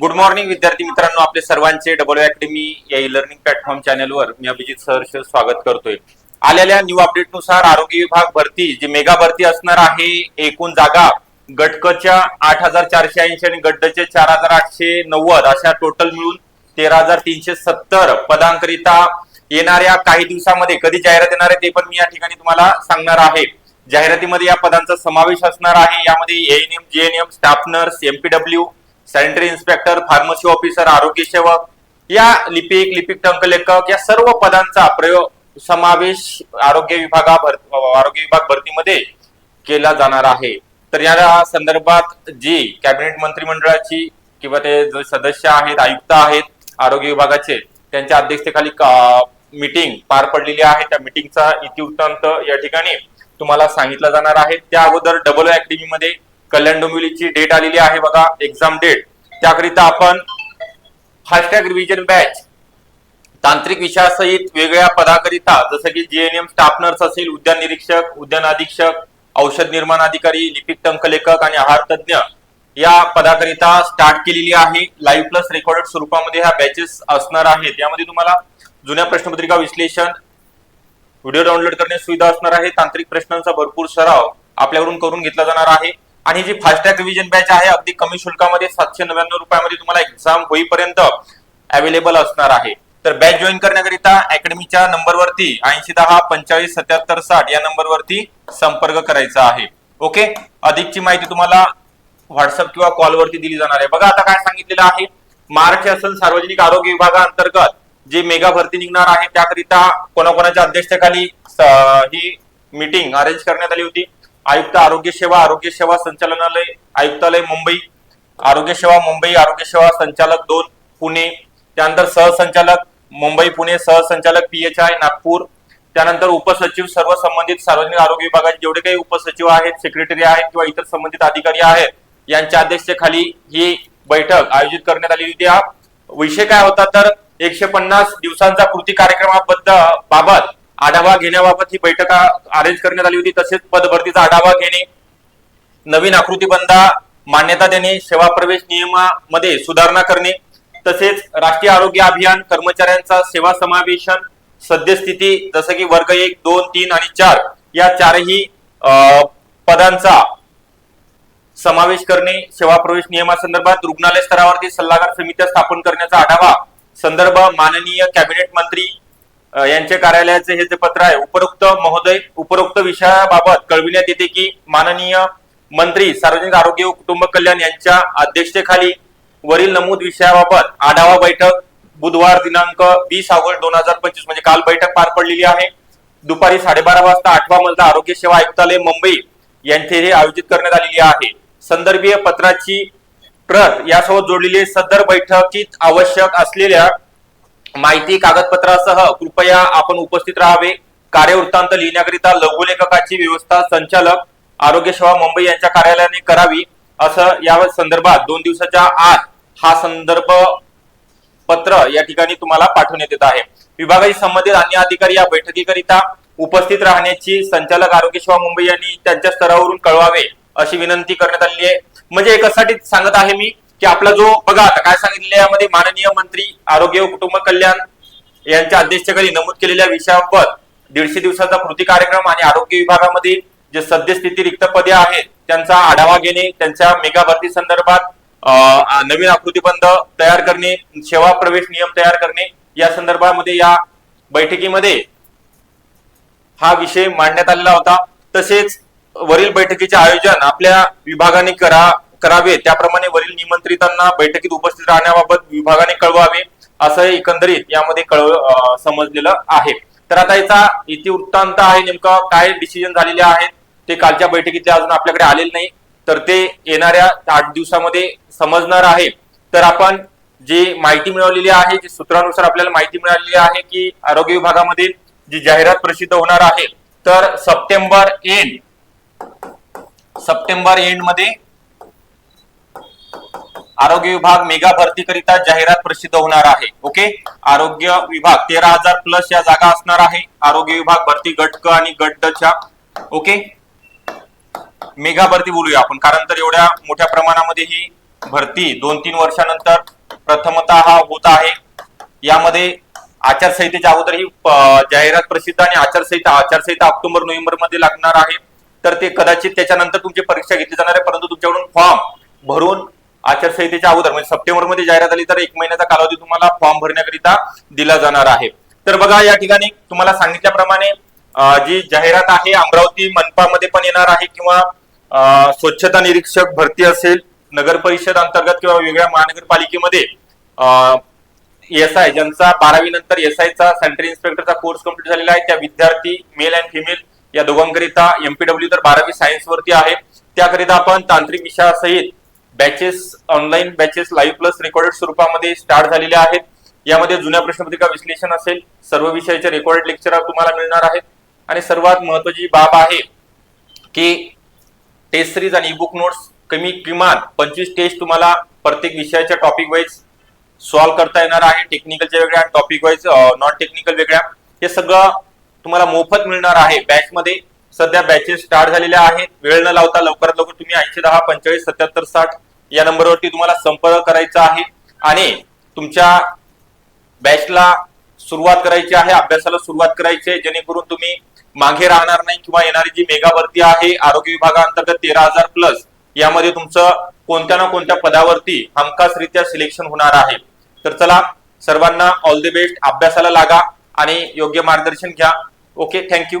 Good morning विद्यार्थी मित्रांनो. आपले सर्वांचे डबल अकॅडमी या ई लर्निंग प्लॅटफॉर्म चॅनलवर मी अभिजित सहर्ष स्वागत करतोय. आलेल्या न्यू अपडेटनुसार आरोग्य विभाग भरती जी मेगा भरती असणार आहे एकूण जागा गटकच्या आठ हजार चारशे ऐंशी आणि गड्डचे चार हजार आठशे नव्वद. अशा टोटल मिळून तेरा हजार तीनशे सत्तर पदांकरिता येणाऱ्या काही दिवसामध्ये कधी जाहिरात येणार आहे ते पण मी या ठिकाणी तुम्हाला सांगणार आहे. जाहिरातीमध्ये या पदांचा समावेश असणार आहे. यामध्ये ANM GNM staff nurse MPW sanitary inspector pharmacy officer आरोग्य सेवक या लिपिक लिपिक टंकलेखक या सर्व पदांचा प्रयोग समावेश आरोग्य विभागा भर- आरोग्य विभाग भरतीमध्ये केला जाणार आहे. तर या संदर्भात जी कॅबिनेट मंत्रिमंडळाची किंवा ते जे सदस्य आहेत आयुक्त आहेत आरोग्य विभागाचे त्यांच्या अध्यक्षतेखाली मीटिंग पार पडलेली आहे. त्या मीटिंगचा इतिवृत्तांत या ठिकाणी तुम्हाला सांगितलं जाणार आहे. त्या अगोदर डबल अकॅडमी मध्ये कल्याण डोंबिवलीची डेट आलेली आहे बघा एक्झाम डेट त्याकरिता आपण फास्टॅग रिव्हिजन बॅच तांत्रिक विषयासहित वेगळ्या पदाकरिता जसं की जीएनएम स्टाफ नर्स असेल उद्यान निरीक्षक उद्यान अधीक्षक औषध निर्माण अधिकारी लिपिक टंकलेखक आणि आहार तज्ञ या पदाकरिता स्टार्ट केलेली आहे. लाईव्ह प्लस रेकॉर्डेड स्वरूपामध्ये ह्या बॅचेस असणार आहेत. यामध्ये तुम्हाला जुन्या प्रश्नपत्रिका विश्लेषण व्हिडिओ डाउनलोड करण्याची सुविधा असणार आहे. तांत्रिक प्रश्नांचा भरपूर सराव आपल्याकडून करून घेतला जाणार आहे. आणि जी फास्टॅग रिव्हिजन बॅच आहे अगदी कमी शुल्कामध्ये सातशे नव्याण्णव रुपयामध्ये तुम्हाला एक्झाम होईपर्यंत अवेलेबल असणार आहे. तर बॅच जॉईन करण्याकरिता अकॅडमीच्या नंबरवरती ऐंशी दहा पंचाळीस सत्याहत्तर साठ या नंबरवरती संपर्क करायचा आहे. ओके अधिकची माहिती तुम्हाला व्हॉट्सअप किंवा कॉलवरती दिली जाणार आहे. बघा आता काय सांगितलेलं आहे. महाराष्ट्र शासन सार्वजनिक आरोग्य विभागाअंतर्गत जी मेगा भरती निघणार आहे त्याकरिता कोणाकोणाच्या अध्यक्षतेखाली ही मीटिंग अरेंज करण्यात आली होती. आयुक्त आरोग्य सेवा आरोग्य सेवा संचालनालय आयुक्तालय मुंबई आरोग्य सेवा मुंबई आरोग्य सेवा संचालक दोन पुणे. त्यानंतर सहसंचालक मुंबई पुणे. सहसंचालक पी एच आय नागपूर. त्यानंतर उपसचिव सर्व संबंधित सार्वजनिक आरोग्य विभागाचे जेवढे काही उपसचिव आहेत सेक्रेटरी आहेत किंवा इतर संबंधित अधिकारी आहेत यांच्या अध्यक्षतेखाली ही बैठक आयोजित करण्यात आली होती. हा विषय काय होता तर एकशे पन्नास दिवसांचा कृती कार्यक्रमाबद्दल बाबत आढावा घेण्याबाबत ही बैठक अरेंज करण्यात आली होती. तसेच पदभरतीचा आढावा घेणे नवीन आकृतीबंधा मान्यता देणे सेवा प्रवेश नियमामध्ये सुधारणा करणे तसेच राष्ट्रीय आरोग्य अभियान कर्मचाऱ्यांचा सेवा समावेशन सद्यस्थिती जसं की वर्ग एक दोन तीन आणि चार या चारही अं, पदांचा समावेश करणे सेवा प्रवेश नियमासंदर्भात रुग्णालय स्तरावरती सल्लागार समित्या स्थापन करण्याचा आढावा संदर्भ माननीय कॅबिनेट मंत्री यांच्या कार्यालयाचे हे जे पत्र आहे उपरोक्त महोदय उपरोक्त विषयाबाबत कळविण्यात येते की माननीय मंत्री सार्वजनिक आरोग्य व कुटुंब कल्याण यांच्या अध्यक्षतेखाली वरील नमूद विषयाबाबत आढावा बैठक बुधवार दिनांक वीस ऑगस्ट दोन हजार पंचवीस म्हणजे काल बैठक पार पडलेली आहे. दुपारी साडेबारा वाजता आठवा मजला आरोग्य सेवा आयुक्तालय मुंबई यांचे हे आयोजित करण्यात आलेली आहे. संदर्भीय पत्राची प्रत यासोबत जोडलेली सदर बैठकीत आवश्यक असलेल्या माहिती कागदपत्रासह कृपया आपण उपस्थित राहावे. कार्यवृत्तांत लिहिण्याकरिता लघुलेखकाची व्यवस्था संचालक आरोग्य सेवा मुंबई यांच्या कार्यालयाने करावी असं या संदर्भात दोन दिवसाच्या आत हा संदर्भ पत्र या ठिकाणी तुम्हाला पाठवण्यात येत आहे. विभागाशी संबंधित अन्य अधिकारी या बैठकीकरिता उपस्थित राहण्याची संचालक आरोग्य सेवा मुंबई यांनी त्यांच्या स्तरावरून कळवावे अशी विनंती करण्यात आलेली आहे. म्हणजे एकासाठी सांगत आहे मी की आपला जो बघा आता काय सांगितले यामध्ये माननीय मंत्री आरोग्य व कुटुंब कल्याण यांच्या अध्यक्षतेखाली नमूद केलेल्या विषयावर दीडशे दिवसाचा कृती कार्यक्रम आणि आरोग्य विभागामध्ये जे सद्यस्थिती रिक्त पदे आहेत त्यांचा आढावा घेणे त्यांच्या मेगा भरती संदर्भात नवीन आकृतीबंध तयार करणे सेवा प्रवेश नियम तयार करणे या संदर्भामध्ये या बैठकीमध्ये हा विषय मांडण्यात आलेला होता. तसेच वरील बैठकीचे आयोजन आपल्या विभागाने करा करावे. त्याप्रमाणे वरील निमंत्रितांना बैठकीत उपस्थित राहण्याबाबत विभागाने कळवावे असं एकंदरीत यामध्ये कळव समजलेलं आहे. तर आता याचा इतिवृत्तांत आहे नेमका काय डिसिजन झालेले आहेत ते कालच्या बैठकीतले अजून आपल्याकडे आलेले नाही. तर ते येणाऱ्या आठ दिवसामध्ये समजणार आहे. तर आपण जी माहिती मिळवलेली आहे जी सूत्रानुसार आपल्याला माहिती मिळालेली आहे की आरोग्य विभागामध्ये जी जाहिरात प्रसिद्ध होणार आहे तर सप्टेंबर एंड सप्टेंबर एंडमध्ये आरोग्य विभाग मेगा भरतीकरिता जाहिरात प्रसिद्ध होणार आहे. ओके? आरोग्य विभाग तेरा हजार प्लस या जागा असणार आहे. आरोग्य विभाग भरती गट क आणि गट च्या ओके? मेगा भरती बोलूया आपण कारण तर एवढ्या मोठ्या प्रमाणामध्ये ही भरती दोन तीन वर्षानंतर प्रथमतः हा होत आहे. यामध्ये आचारसंहितेच्या अगोदर ही जाहिरात प्रसिद्ध आणि आचारसंहिता आचारसंहिता ऑक्टोबर नोव्हेंबरमध्ये लागणार आहे. तर ते कदाचित त्याच्यानंतर तुमची परीक्षा घेतली जाणार आहे परंतु तुमच्याकडून फॉर्म भरून आचारसंहितेच्या अगोदर म्हणजे सप्टेंबरमध्ये जाहिरात आली तर एक महिन्याचा कालावधी तुम्हाला फॉर्म भरण्याकरिता दिला जाणार आहे. तर बघा या ठिकाणी तुम्हाला सांगितल्याप्रमाणे जी जाहिरात आहे अमरावती मनपामध्ये पण येणार आहे किंवा स्वच्छता निरीक्षक भरती असेल नगर परिषद अंतर्गत किंवा वेगळ्या महानगरपालिकेमध्ये एस आय ज्यांचा बारावी नंतर एस आयचा सेंट्रल इन्स्पेक्टरचा कोर्स कंप्लीट झालेला आहे त्या विद्यार्थी मेल अँड फिमेल या दोघांकरिता एमपीडब्ल्यू तर बारावी सायन्स वरती आहे. त्याकरिता आपण तांत्रिक विषयासहित batches online batches live plus recorded स्वरूपामध्ये स्टार्ट झालेले आहेत. यामध्ये जुन्या प्रश्नपत्रिका विश्लेषण असेल सर्व विषयाचे रेकॉर्डेड लेक्चर तुम्हाला मिळणार आहेत. आणि सर्वात महत्वाची बाब आहे की टेस्ट सिरीज आणि बुक नोट्स कमी किमान पंचवीस टेस्ट तुम्हाला प्रत्येक विषयाच्या टॉपिक वाईज सॉल्व्ह करता येणार आहे. टेक्निकलच्या वेगळ्या टॉपिक वाईज नॉन टेक्निकल वेगळ्या. हे सगळं तुम्हाला मोफत मिळणार आहे. बॅचमध्ये सध्या बॅचेस स्टार्ट झालेल्या आहेत. वेळ न लावता लवकरात लवकर तुम्ही ऐंशी दहा पंचेचाळीस सत्याहत्तर साठ या नंबरवरती तुम्हाला संपर्क करायचा आहे आणि तुमच्या बॅचला सुरुवात करायची आहे अभ्यासाला सुरुवात करायची आहे जेणेकरून तुम्ही मागे राहणार नाही किंवा येणारी जी मेगा भरती आहे आरोग्य विभागाअंतर्गत तेरा हजार प्लस यामध्ये तुमचं कोणत्या ना कोणत्या पदावरती हमखासरित्या सिलेक्शन होणार आहे. तर चला सर्वांना ऑल द बेस्ट अभ्यासाला लागा आणि योग्य मार्गदर्शन घ्या. Okay thank you